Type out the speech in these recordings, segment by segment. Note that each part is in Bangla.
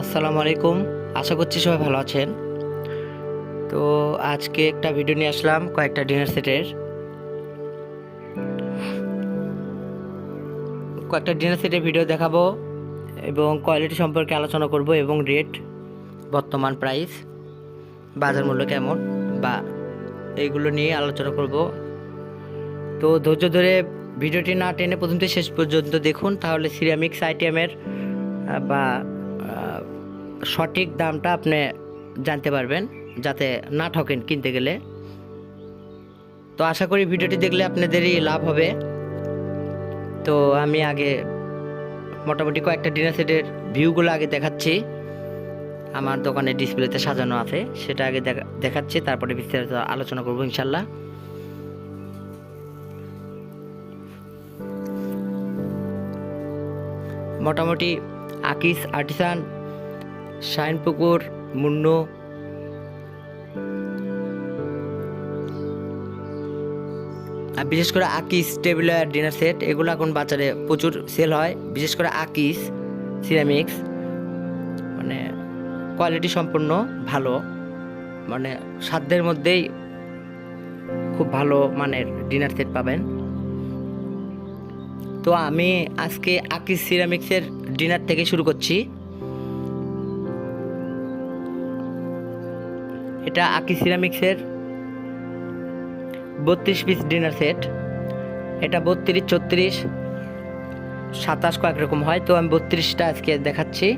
আসসালামু আলাইকুম। আশা করছি সবাই ভালো আছেন। তো আজকে একটা ভিডিও নিয়ে আসলাম, কয়েকটা ডিনার সেটের। কয়েকটা ডিনার সেটের ভিডিও দেখাবো এবং কোয়ালিটি সম্পর্কে আলোচনা করব এবং রেট বর্তমান প্রাইস বাজার মূল্য কেমন বা এইগুলো নিয়ে আলোচনা করব। তো ধৈর্য ধরে ভিডিওটি না টেনে প্রথম থেকে শেষ পর্যন্ত দেখুন, তাহলে সিরামিক্স আইটেমের বা সঠিক দামটা আপনি জানতে পারবেন যাতে না ঠকেন কিনতে গেলে। তো আশা করি ভিডিওটি দেখলে আপনাদেরই লাভ হবে। তো আমি আগে মোটামুটি কয়েকটা ডিনার সেটের ভিউগুলো আগে দেখাচ্ছি। আমার দোকানে ডিসপ্লেতে সাজানো আছে, সেটা আগে দেখা- দেখাচ্ছি, তারপরে বিস্তারিত আলোচনা করব ইনশাল্লাহ। মোটামুটি আকিস, আর্টিসান শাইনপুকুর, মুন্নু। আর বিশেষ করে আকিস টেবিল ডিনার সেট এগুলো এখন বাজারে প্রচুর সেল হয়। বিশেষ করে আকিস সিরামিক্স মানে কোয়ালিটি সম্পূর্ণ ভালো। মানে সাধ্যের মধ্যেই খুব ভালো মানের ডিনার সেট পাবেন। তো আমি আজকে আকিস সিরামিক্সের ডিনার থেকে শুরু করছি। এটা আকিস সিরামিক্সের বত্রিশ পিস ডিনার সেট এটা বত্রিশ, ছত্রিশ, সাতাশ কয়েক রকম হয়। তো আমি বত্রিশটা আজকে দেখাচ্ছি।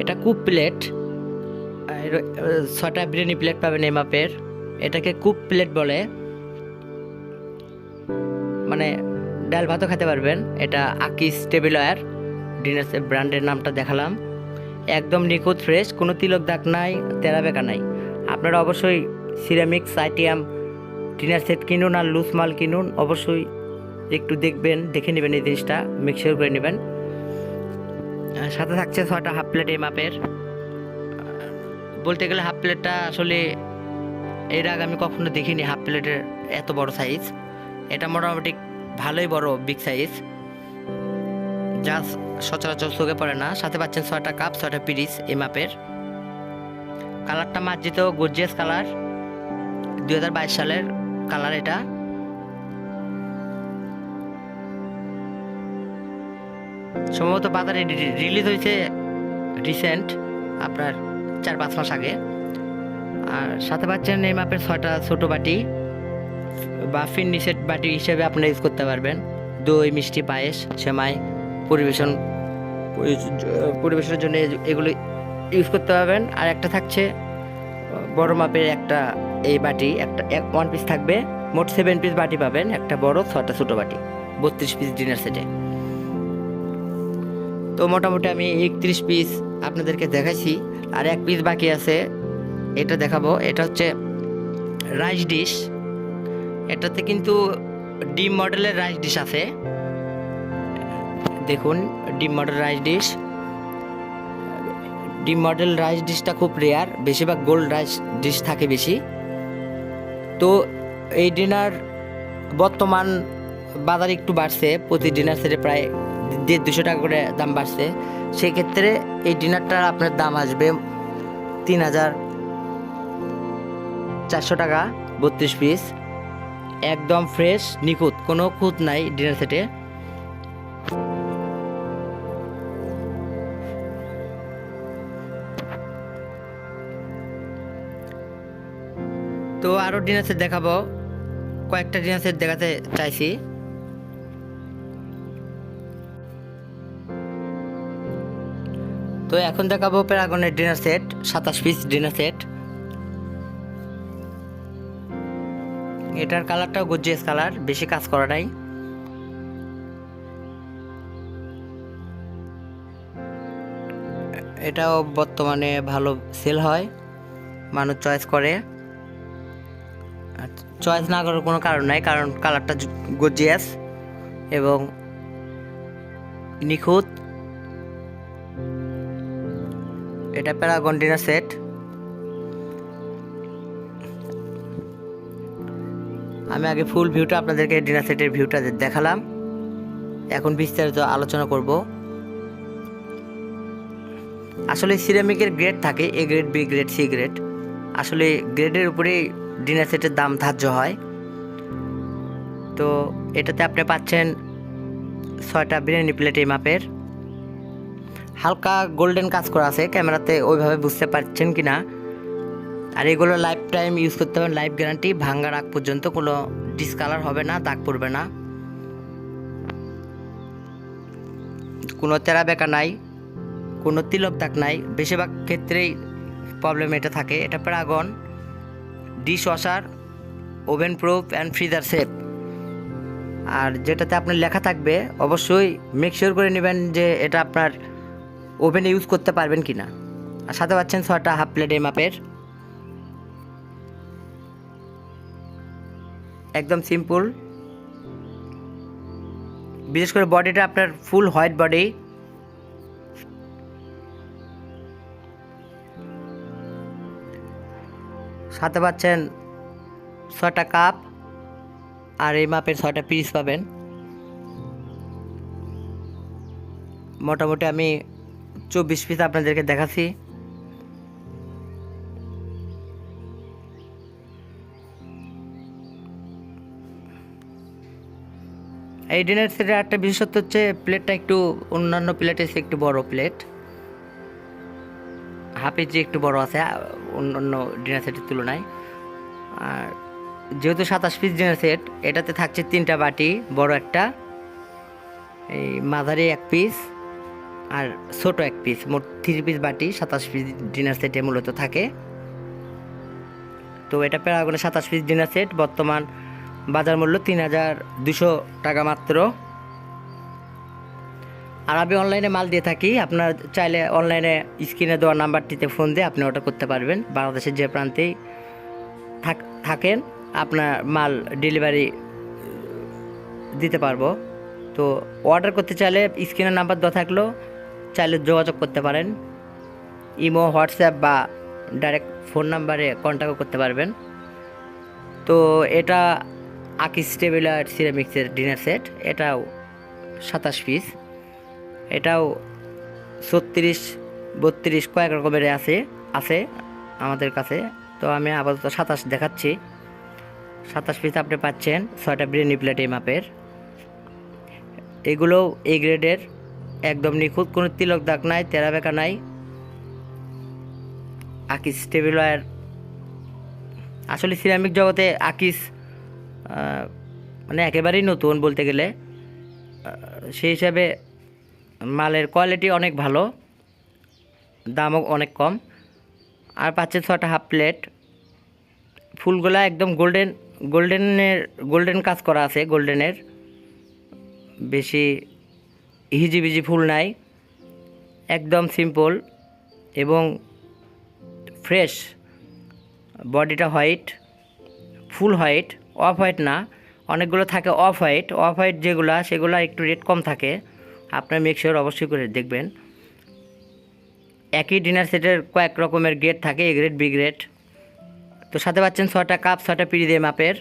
এটা কুপ প্লেট ছটা বিরিয়ানি প্লেট পাবেন এই মাপের। এটাকে কুপ প্লেট বলে। মানে ডাল ভাতও খেতে পারবেন। এটা আকিস টেবিল ওয়্যার ডিনার ব্র্যান্ডের নামটা দেখালাম। একদম নিখুঁত ফ্রেশ, কোনো তিলক দাগ নাই, তেরা বেকা নাই। আপনারা অবশ্যই সিরামিক্স আইটিএম ডিনার সেট কিনুন আর লুজ মাল কিনুন। অবশ্যই একটু দেখবেন, দেখে নেবেন এই জিনিসটা মিক্সার করে নেবেন। সাথে থাকছে ছটা হাফ প্লেট এই মাপের। বলতে গেলে হাফ প্লেটটা আসলে এর আগে আমি কখনো দেখিনি হাফ প্লেটের এত বড় সাইজ এটা মোটামুটি ভালোই বড় বিগ সাইজ যা সচরাচর চোখে পড়ে না। সাথে পাচ্ছেন ছয়টা কাপ ছয়টা পিরিস এই মাপের। কালারটা মার্জিত গর্জিয়াস কালার দুই হাজার বাইশ সালের কালার এটা। সম্ভবত বাজারে রিলিজ হয়েছে রিসেন্ট আপনার চার পাঁচ মাস আগে। আর সাথে পাচ্ছেন এই মাপের ছয়টা ছোটো বাটি। বা ফিন্নি সেট বাটি হিসেবে আপনারা ইউজ করতে পারবেন। দই, মিষ্টি, পায়েস, সেমাই, পরিবেশন পরিবেশনের জন্য এগুলো ইউজ করতে পারবেন। আর একটা থাকছে, বড় মাপের একটা এই বাটি, একটা ওয়ান পিস থাকবে। মোট সেভেন পিস বাটি পাবেন, একটা বড় ছটা ছোটো বাটি, বত্রিশ পিস ডিনার সেটে তো মোটামুটি আমি একত্রিশ পিস আপনাদেরকে দেখাইছি। আর এক পিস বাকি আছে, এটা দেখাবো। এটা হচ্ছে রাইস ডিশ এটাতে কিন্তু ডিম মডেলের রাইস ডিশ আছে। দেখুন, ডিম মডেল রাইস ডিশ। ডিম মডেল রাইস ডিশটা খুব রেয়ার বেশিরভাগ গোল্ড রাইস ডিশ থাকে বেশি। তো এই ডিনার বর্তমান বাজারে একটু বাড়ছে, প্রতি ডিনার সেটে প্রায় দেড় দুশো টাকা করে দাম বাড়ছে। সেক্ষেত্রে এই ডিনারটার আপনার দাম আসবে তিন হাজার চারশো টাকা, বত্রিশ পিস একদম ফ্রেশ, নিখুঁত, কোনো খুঁত নাই ডিনার সেটে। তো আরও ডিনার সেট দেখাবো। কয়েকটা ডিনার সেট দেখাতে চাইছি। তো এখন দেখাবো প্যারাগনের ডিনার সেট, সাতাশ পিস ডিনার সেট। এটার কালারটাও গর্জিয়াস কালার, বেশি কাজ করা নাই। এটাও বর্তমানে ভালো সেল হয়, মানুষ চয়েস করে। চয়েস না করার কোনো কারণ নাই, কারণ কালারটা গর্জিয়াস এবং নিখুঁত। এটা প্যারাগন ডিনার সেট আমি আগে ফুল ভিউটা আপনাদেরকে ডিনার সেটের ভিউটা দেখালাম। এখন বিস্তারিত আলোচনা করব। আসলে সিরামিকের গ্রেড থাকে A grade B grade C grade আসলে গ্রেডের উপরেই ডিনার সেটের দাম ধার্য হয়। তো এটাতে আপনি পাচ্ছেন ছয়টা বিরিয়ানি প্লেট এই মাপের। হালকা গোল্ডেন কাজ করা আছে, ক্যামেরাতে ওইভাবে বুঝতে পারছেন কি না আর এগুলো লাইফ টাইম ইউজ করতে হবে লাইফ গ্যারান্টি ভাঙ্গার আগ পর্যন্ত কোনো ডিসকালার হবে না, দাগ পড়বে না। কোনো তেরা বেকা নাই, কোনো তিলক দাগ নাই, বেশিরভাগ ক্ষেত্রেই প্রবলেম এটা থাকে, এটা Paragon dish washer oven proof and freezer safe আর যেটাতে আপনার লেখা থাকবে, অবশ্যই মেক শিওর করে নেবেন যে এটা আপনার ওভেনে ইউজ করতে পারবেন কি না আর সাথে পাচ্ছেন ছয়টা হাফ প্লেট এই মাপের। একদম সিম্পল বিশেষ করে বডিটা আপনার ফুল হোয়াইট বডি সাথে পাচ্ছেন ছয়টা কাপ আর এই মাপের ছটা পিস পাবেন। মোটামুটি আমি চব্বিশ পিস আপনাদেরকে দেখাচ্ছি। এই ডিনার সেটের একটা বিশেষত্ব হচ্ছে প্লেটটা একটু অন্যান্য প্লেটের একটু বড় প্লেট। হাফের যে একটু বড় আছে আ, অন্যান্য ডিনার সেটের তুলনায়। আর যেহেতু সাতাশ পিস ডিনার সেট এটাতে থাকছে তিনটা বাটি বড় একটা এই মাঝারি এক পিস আর ছোট এক পিস। মোট থ্রি পিস বাটি সাতাশ পিস ডিনার সেটে মূলত থাকে। তো এটা প্যারাগনের সাতাশ পিস ডিনার সেট। বর্তমান বাজার মূল্য তিন হাজার দুশো টাকা মাত্র। আর আমি অনলাইনে মাল দিয়ে থাকি। আপনার চাইলে অনলাইনে স্ক্রিনে দেওয়া নাম্বারটিতে ফোন দিয়ে আপনি অর্ডার করতে পারবেন। বাংলাদেশের যে প্রান্তেই থাক- থাকেন, আপনার মাল ডেলিভারি দিতে পারব। তো অর্ডার করতে চাইলে স্ক্রিনের নাম্বার দেওয়া থাকলেও চাইলে যোগাযোগ করতে পারেন। ইমো, হোয়াটসঅ্যাপ বা ডাইরেক্ট ফোন নাম্বারে কন্ট্যাক্ট করতে পারবেন। তো এটা আকিস টেবিলার সিরামিক্সের ডিনার সেট এটাও সাতাশ পিস এটাও ছত্রিশ, বত্রিশ কয়েক রকমের আছে আছে আমাদের কাছে। তো আমি আপাতত সাতাশ দেখাচ্ছি। সাতাশ পিস আপনি পাচ্ছেন ছয়টা বিরিয়ানি প্লেট এই মাপের এগুলোও এ গ্রেডের একদম নিখুঁত, কোনো তিলক দাগ নাই, তেরা বেকা নাই। আকিস টেবিলার আসলে সিরামিক জগতে আকিস মানে একেবারেই নতুন বলতে গেলে। সেই হিসাবে মালের কোয়ালিটি অনেক ভালো, দামও অনেক কম। আর পাচ্ছে ছটা হাফ প্লেট ফুলগুলা একদম গোল্ডেন গোল্ডেনের গোল্ডেন কাজ করা আছে গোল্ডেনের বেশি হিজিবিজি ফুল নাই, একদম সিম্পল এবং ফ্রেশ বডিটা white full white off white না, অনেকগুলো থাকে অফ হোয়াইট। অফ হোয়াইট যেগুলো, সেগুলো একটু রেট কম থাকে। আপনার মিক্সচার অবশ্যই করে দেখবেন। একই ডিনার সেটের কয়েক রকমের গ্রেড থাকে এ গ্রেড বি গ্রেড তো সাথে পাচ্ছেন ছটা কাপ ছটা পিড়ি দিয়ে মাপের।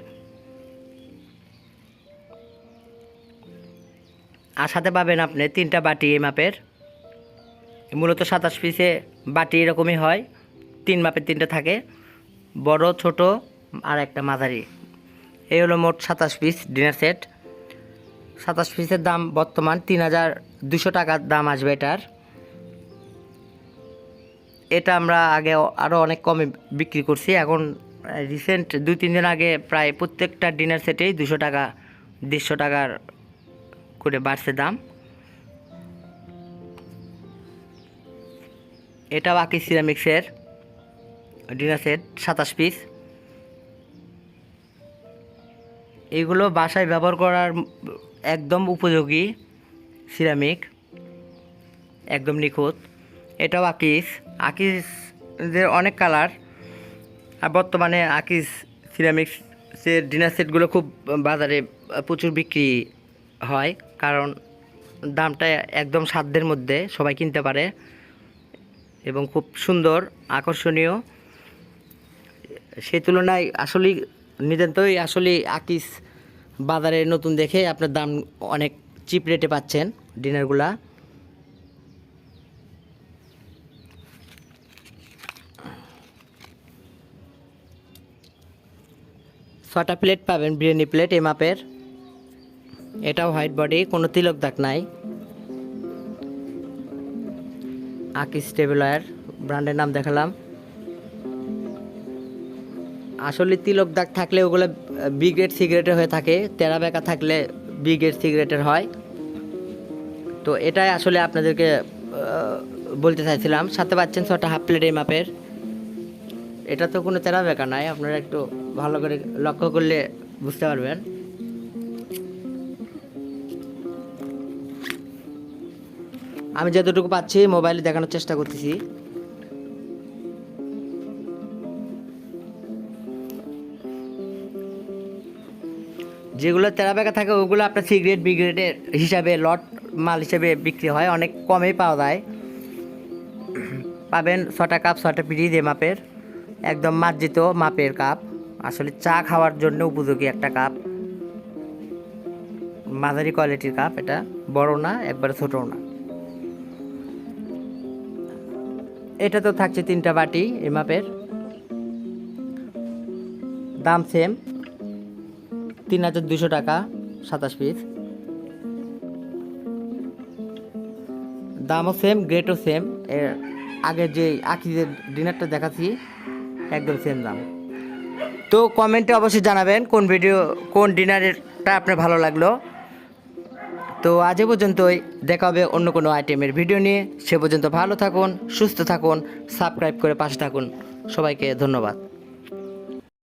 আর সাথে পাবেন আপনি তিনটা বাটি এই মাপের। মূলত সাতাশ পিসে বাটি এরকমই হয়। তিন মাপের তিনটা থাকে। বড়, ছোট আর একটা মাঝারি। এই হলো মোট সাতাশ পিস ডিনার সেট সাতাশ পিসের দাম বর্তমান তিন হাজার দুশো টাকার দাম আসবে এটার। এটা আমরা আগে আরও অনেক কমে বিক্রি করছি। এখন রিসেন্ট দুই, তিন দিন আগে প্রায় প্রত্যেকটা ডিনার সেটেই দুশো টাকা, দেড়শো টাকার করে বাড়ছে দাম। এটা বাকি সিরামিক্সের ডিনার সেট সাতাশ পিস এগুলো বাসায় ব্যবহার করার একদম উপযোগী সিরামিক, একদম নিখুঁত। এটাও আকিস। আকিসের অনেক কালার। আর বর্তমানে আকিস সিরামিক্সের ডিনার সেটগুলো খুব বাজারে প্রচুর বিক্রি হয়, কারণ দামটা একদম সাধ্যের মধ্যে সবাই কিনতে পারে এবং খুব সুন্দর, আকর্ষণীয়। সে তুলনায় আসলেই নিতেন। তো আসলে আকিস বাজারে নতুন দেখে আপনার দাম অনেক চিপ রেটে পাচ্ছেন ডিনারগুলা। ছটা প্লেট পাবেন, বিরিয়ানি প্লেট এ মাপের। এটাও হোয়াইট বডি কোনো তিলক দাগ নাই। আকিস টেবিলার ব্র্যান্ডের নাম দেখালাম। আসলে তিলক দাগ থাকলে ওগুলো বি গ্রেড সিগারেটের হয়ে থাকে তেরা বেকা থাকলে বি গ্রেড সিগারেটের হয়। তো এটাই আসলে আপনাদেরকে বলতে চাইছিলাম। সাথে পাচ্ছেন ছটা হাফ প্লেট এই মাপের। এটা তো কোনো তেরা বেকা নাই, আপনারা একটু ভালো করে লক্ষ্য করলে বুঝতে পারবেন। আমি যতটুকু পাচ্ছি মোবাইলে দেখানোর চেষ্টা করতেছি। যেগুলো তেরা বেকা থাকে, ওগুলো আপনার সিগারেট বিগ্রেডের হিসাবে লট মাল হিসাবে বিক্রি হয়। অনেক কমেই পাওয়া যায়। পাবেন ছটা কাপ ছটা পিড়ি দিয়ে মাপের। একদম মার্জিত মাপের কাপ আসলে চা খাওয়ার জন্য উপযোগী একটা কাপ মাঝারি কোয়ালিটির কাপ এটা। বড় না, একবারে ছোটও না। এটা তো থাকছে তিনটা বাটি এই মাপের। দাম সেম তিন হাজার দুশো টাকা, সাতাশ পিস দামও সেম গ্রেটও সেম এর আগে যে আখি যে ডিনারটা দেখাচ্ছি, একদম সেম দাম। তো কমেন্টে অবশ্যই জানাবেন কোন ভিডিও কোন ডিনারেরটা আপনার ভালো লাগল। তো আজ পর্যন্তই, দেখা হবে অন্য কোনো আইটেমের ভিডিও নিয়ে। সে পর্যন্ত ভালো থাকুন, সুস্থ থাকুন সাবস্ক্রাইব করে পাশে থাকুন। সবাইকে ধন্যবাদ।